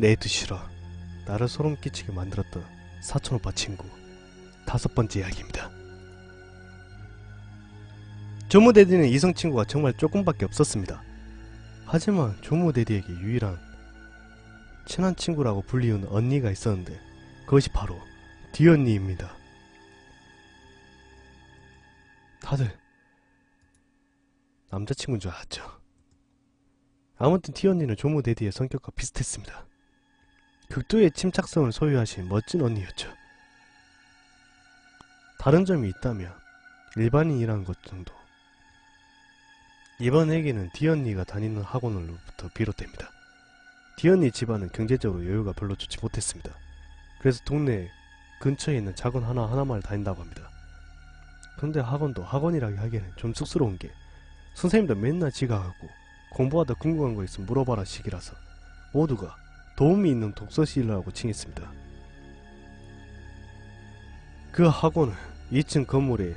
내 드시라 나를 소름 끼치게 만들었던 사촌오빠 친구 다섯 번째 이야기입니다. 조무데디는 이성 친구가 정말 조금밖에 없었습니다. 하지만 조무데디에게 유일한 친한 친구라고 불리우는 언니가 있었는데 그것이 바로 디언니입니다. 다들 남자친구인 줄 알았죠. 아무튼 디언니는 조무데디의 성격과 비슷했습니다. 극도의 침착성을 소유하신 멋진 언니였죠. 다른 점이 있다면 일반인이라는 것 정도. 이번 얘기는 디언니가 다니는 학원으로부터 비롯됩니다. 디언니 집안은 경제적으로 여유가 별로 좋지 못했습니다. 그래서 동네 근처에 있는 작은 하나 하나만을 다닌다고 합니다. 근데 학원도 학원이라고 하기에는 좀 쑥스러운 게 선생님도 맨날 지각하고 공부하다 궁금한 거 있으면 물어봐라 식이라서 모두가 도움이 있는 독서실이라고 칭했습니다. 그 학원은 2층 건물에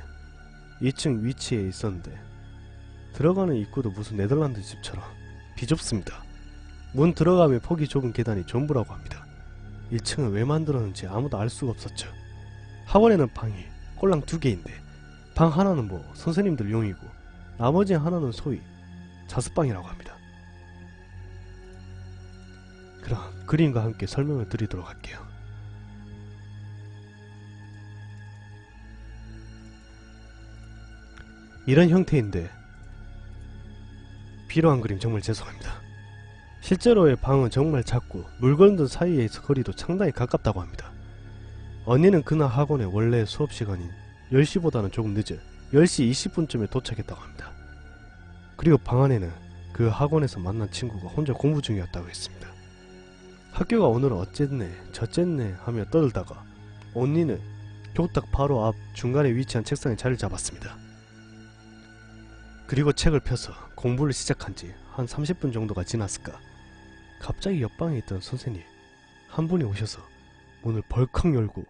2층 위치에 있었는데 들어가는 입구도 무슨 네덜란드 집처럼 비좁습니다. 문 들어가면 폭이 좁은 계단이 전부라고 합니다. 1층은 왜 만들었는지 아무도 알 수가 없었죠. 학원에는 방이 꼴랑 두 개인데 방 하나는 뭐 선생님들 용이고 나머지 하나는 소위 자습방이라고 합니다. 그림과 함께 설명을 드리도록 할게요. 이런 형태인데 필요한 그림 정말 죄송합니다. 실제로의 방은 정말 작고 물건들 사이의 거리도 상당히 가깝다고 합니다. 언니는 그날 학원에 원래 수업 시간인 10시보다는 조금 늦은 10시 20분쯤에 도착했다고 합니다. 그리고 방 안에는 그 학원에서 만난 친구가 혼자 공부 중이었다고 했습니다. 학교가 오늘은 어쨌네 저쨌네 하며 떠들다가 언니는 교탁 바로 앞 중간에 위치한 책상에 자리를 잡았습니다. 그리고 책을 펴서 공부를 시작한 지 한 30분 정도가 지났을까 갑자기 옆방에 있던 선생님 한 분이 오셔서 문을 벌컥 열고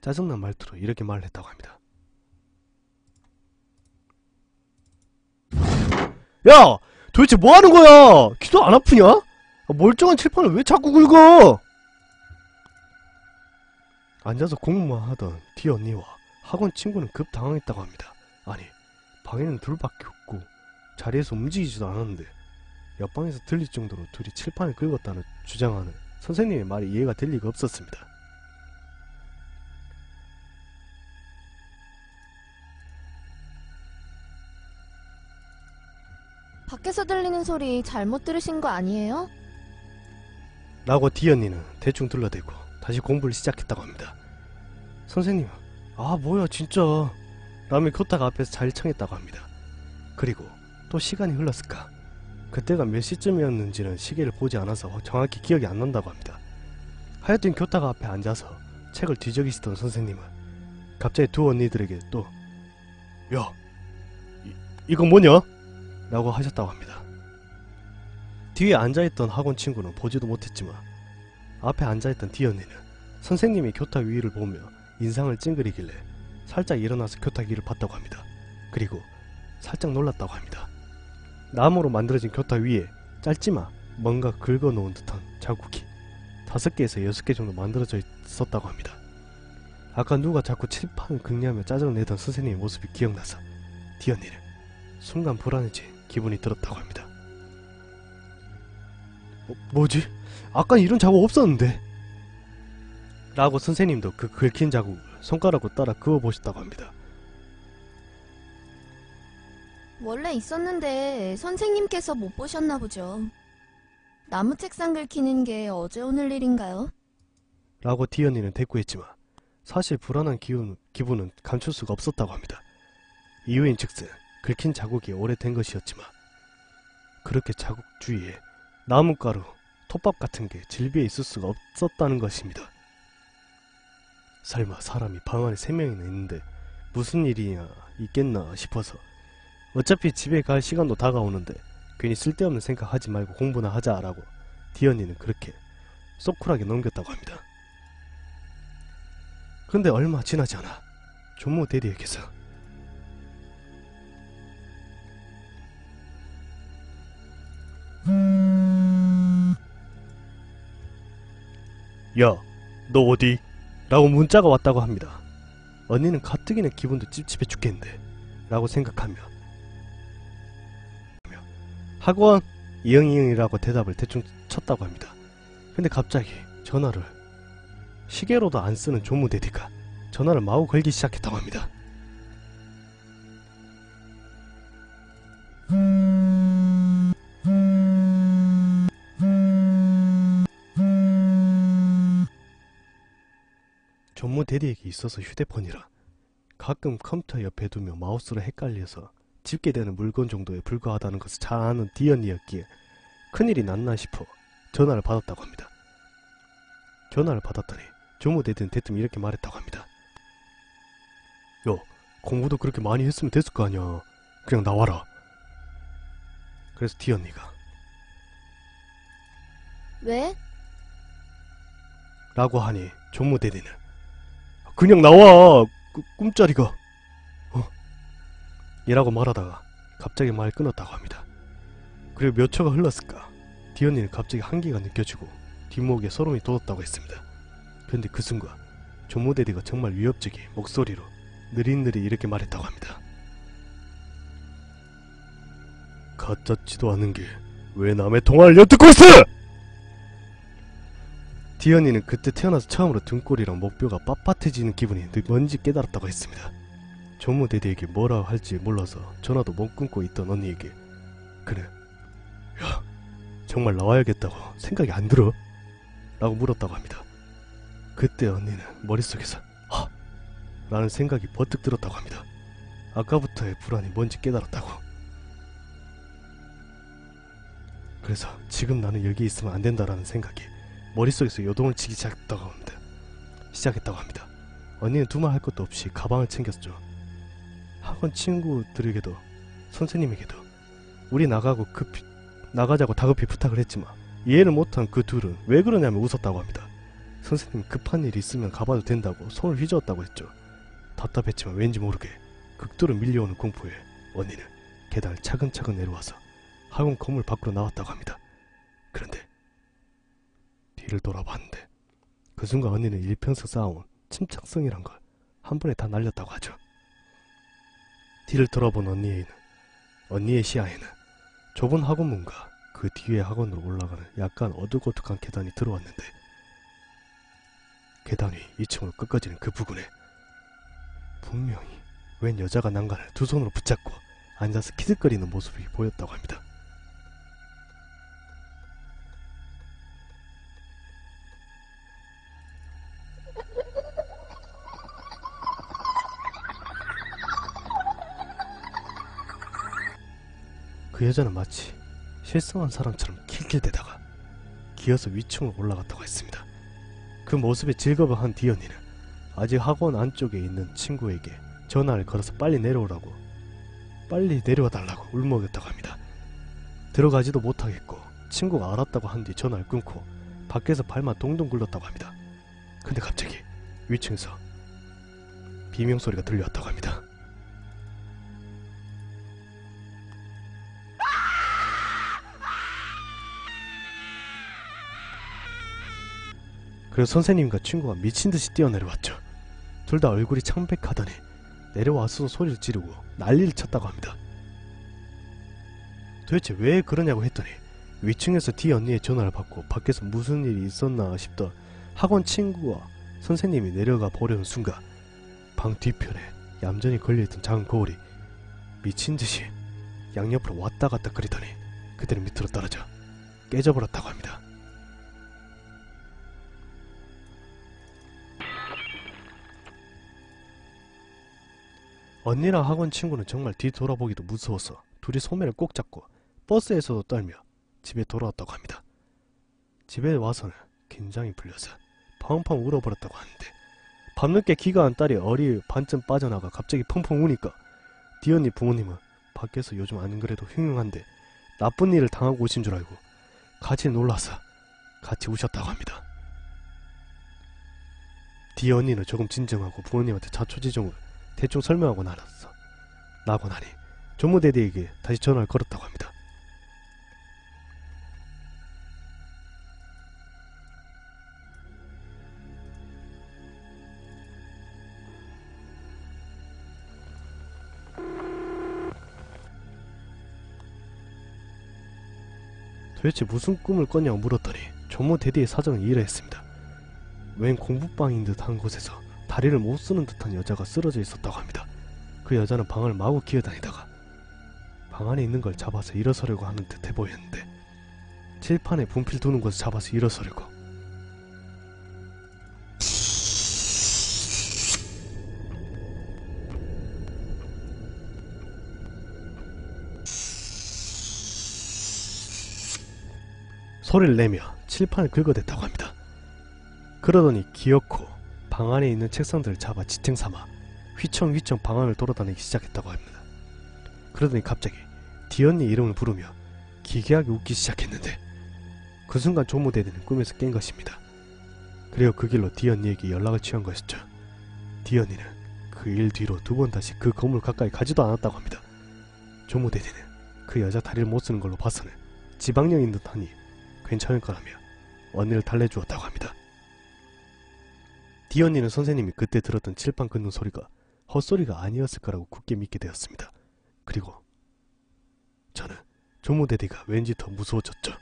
짜증난 말투로 이렇게 말을 했다고 합니다. 야! 도대체 뭐 하는 거야? 귀도 안 아프냐? 아, 멀쩡한 칠판을 왜 자꾸 긁어? 앉아서 공부만 하던 뒤 언니와 학원 친구는 급 당황했다고 합니다. 아니, 방에는 둘밖에 없고 자리에서 움직이지도 않았는데 옆방에서 들릴 정도로 둘이 칠판을 긁었다는 주장하는 선생님의 말이 이해가 될 리가 없었습니다. 밖에서 들리는 소리 잘못 들으신 거 아니에요? 라고 디언니는 대충 둘러대고 다시 공부를 시작했다고 합니다. 선생님, 아 뭐야 진짜 라며 교탁 앞에서 잘 청했다고 합니다. 그리고 또 시간이 흘렀을까? 그때가 몇 시쯤이었는지는 시계를 보지 않아서 정확히 기억이 안 난다고 합니다. 하여튼 교탁 앞에 앉아서 책을 뒤적이시던 선생님은 갑자기 두 언니들에게 또 야, 이, 이거 뭐냐? 라고 하셨다고 합니다. 뒤에 앉아있던 학원 친구는 보지도 못했지만 앞에 앉아있던 디언니는 선생님이 교탁 위를 보며 인상을 찡그리길래 살짝 일어나서 교탁 위를 봤다고 합니다. 그리고 살짝 놀랐다고 합니다. 나무로 만들어진 교탁 위에 짧지만 뭔가 긁어놓은 듯한 자국이 다섯 개에서 여섯 개 정도 만들어져 있었다고 합니다. 아까 누가 자꾸 칠판을 긁냐며 짜증을 내던 선생님의 모습이 기억나서 디언니는 순간 불안해진 기분이 들었다고 합니다. 어, 뭐지? 아까 이런 자국 없었는데? 라고 선생님도 그 긁힌 자국을 손가락으로 따라 그어보셨다고 합니다. 원래 있었는데 선생님께서 못 보셨나 보죠. 나무 책상 긁히는 게 어제 오늘 일인가요? 라고 디언니는 대꾸했지만 사실 불안한 기운, 기분은 감출 수가 없었다고 합니다. 이유인 즉슨 긁힌 자국이 오래된 것이었지만 그렇게 자국 주위에 나뭇가루, 톱밥 같은 게 질비해 있을 수가 없었다는 것입니다. 설마 사람이 방 안에 세 명이나 있는데 무슨 일이나 있겠나 싶어서 어차피 집에 갈 시간도 다가오는데 괜히 쓸데없는 생각하지 말고 공부나 하자라고 디언니는 그렇게 쏙쿨하게 넘겼다고 합니다. 근데 얼마 지나지 않아 조모 대리에게서 야, 너 어디? 라고 문자가 왔다고 합니다. 언니는 가뜩이나 기분도 찝찝해 죽겠는데 라고 생각하며 학원 이응이응이라고 대답을 대충 쳤다고 합니다. 근데 갑자기 전화를 시계로도 안 쓰는 조무대디가 전화를 마구 걸기 시작했다고 합니다. 전무 대리에게 있어서 휴대폰이라 가끔 컴퓨터 옆에 두며 마우스로 헷갈려서 집게 되는 물건 정도에 불과하다는 것을 잘 아는 디언이었기에 큰일이 났나 싶어 전화를 받았다고 합니다. 전화를 받았더니 조무 대리는 대뜸 이렇게 말했다고 합니다. 야, 공부도 그렇게 많이 했으면 됐을 거 아니야. 그냥 나와라. 그래서 디언니가 왜? 라고 하니 조무 대리는 그냥 나와. 꾸- 꿈자리가. 어? 이라고 말하다가 갑자기 말 끊었다고 합니다. 그리고 몇 초가 흘렀을까? 디언니는 갑자기 한기가 느껴지고 뒷목에 소름이 돋았다고 했습니다. 근데 그 순간 대리가 정말 위협적인 목소리로 느릿느릿 이렇게 말했다고 합니다. 가짜지도 않은 게 왜 남의 통화를 엿듣고 있어! 디언이는 그때 태어나서 처음으로 등골이랑 목뼈가 빳빳해지는 기분이 뭔지 깨달았다고 했습니다. 조무대디에게 뭐라 할지 몰라서 전화도 못 끊고 있던 언니에게 그래 야 정말 나와야겠다고 생각이 안 들어? 라고 물었다고 합니다. 그때 언니는 머릿속에서 하! 라는 생각이 버뜩 들었다고 합니다. 아까부터의 불안이 뭔지 깨달았다고. 그래서 지금 나는 여기 있으면 안 된다라는 생각이 머릿속에서 요동을 치기 시작했다고 합니다. 시작했다고 합니다. 언니는 두말 할 것도 없이 가방을 챙겼죠. 학원 친구들에게도 선생님에게도 우리 나가고 급히 나가자고 다급히 부탁을 했지만 이해를 못한 그 둘은 왜 그러냐며 웃었다고 합니다. 선생님 급한 일이 있으면 가봐도 된다고 손을 휘저었다고 했죠. 답답했지만 왠지 모르게 극도로 밀려오는 공포에 언니는 계단을 차근차근 내려와서 학원 건물 밖으로 나왔다고 합니다. 그런데 뒤를 돌아봤는데 그 순간 언니는 일평생 쌓아온 침착성이란 걸 한 번에 다 날렸다고 하죠. 뒤를 돌아본 언니에는 언니의 시야에는 좁은 학원문과 그 뒤에 학원으로 올라가는 약간 어둑어둑한 계단이 들어왔는데 계단이 2층으로 끝까지는 그 부근에 분명히 웬 여자가 난간을 두 손으로 붙잡고 앉아서 키득거리는 모습이 보였다고 합니다. 여자는 마치 실성한 사람처럼 킬킬대다가 기어서 위층으로 올라갔다고 했습니다. 그 모습에 즐거워한 디언니는 아직 학원 안쪽에 있는 친구에게 전화를 걸어서 빨리 내려오라고 빨리 내려와 달라고 울먹였다고 합니다. 들어가지도 못하겠고 친구가 알았다고 한 뒤 전화를 끊고 밖에서 발만 동동 굴렀다고 합니다. 근데 갑자기 위층에서 비명소리가 들려왔다고 합니다. 그래서 선생님과 친구가 미친 듯이 뛰어내려왔죠. 둘 다 얼굴이 창백하더니 내려와서 소리를 지르고 난리를 쳤다고 합니다. 도대체 왜 그러냐고 했더니 위층에서 D 언니의 전화를 받고 밖에서 무슨 일이 있었나 싶던 학원 친구와 선생님이 내려가 보려는 순간 방 뒤편에 얌전히 걸려있던 작은 거울이 미친 듯이 양옆으로 왔다 갔다 그리더니 그대로 밑으로 떨어져 깨져버렸다고 합니다. 언니랑 학원 친구는 정말 뒤돌아보기도 무서워서 둘이 소매를 꼭 잡고 버스에서도 떨며 집에 돌아왔다고 합니다. 집에 와서는 긴장이 풀려서 펑펑 울어버렸다고 하는데 밤늦게 기가 한 딸이 어리 반쯤 빠져나가 갑자기 펑펑 우니까 디언니 부모님은 밖에서 요즘 안 그래도 흉흉한데 나쁜 일을 당하고 오신 줄 알고 같이 놀라서 같이 우셨다고 합니다. 디언니는 조금 진정하고 부모님한테 자초지종을 대충 설명하고 나았어 나고 나니 조무대대에게 다시 전화를 걸었다고 합니다. 도대체 무슨 꿈을 꿨냐고 물었더니 조모 대대의 사정을 이해했습니다. 웬 공부방인 듯한 곳에서 다리를 못 쓰는 듯한 여자가 쓰러져 있었다고 합니다. 그 여자는 방을 마구 기어다니다가 방 안에 있는 걸 잡아서 일어서려고 하는 듯해 보였는데 칠판에 분필 두는 곳을 잡아서 일어서려고 소리를 내며 칠판을 긁어댔다고 합니다. 그러더니 기어코 방 안에 있는 책상들을 잡아 지탱 삼아 휘청휘청 방 안을 돌아다니기 시작했다고 합니다. 그러더니 갑자기 디언니 이름을 부르며 기괴하게 웃기 시작했는데 그 순간 조모대디는 꿈에서 깬 것입니다. 그리고 그 길로 디언니에게 연락을 취한 것이죠. 디언니는 그 일 뒤로 두 번 다시 그 건물 가까이 가지도 않았다고 합니다. 조모대디는 그 여자 다리를 못 쓰는 걸로 봐서는 지방령인 듯하니 괜찮을 거라며 언니를 달래주었다고 합니다. 디언니는 선생님이 그때 들었던 칠판 긋는 소리가 헛소리가 아니었을 거라고 굳게 믿게 되었습니다. 그리고 저는 조모대디가 왠지 더 무서워졌죠.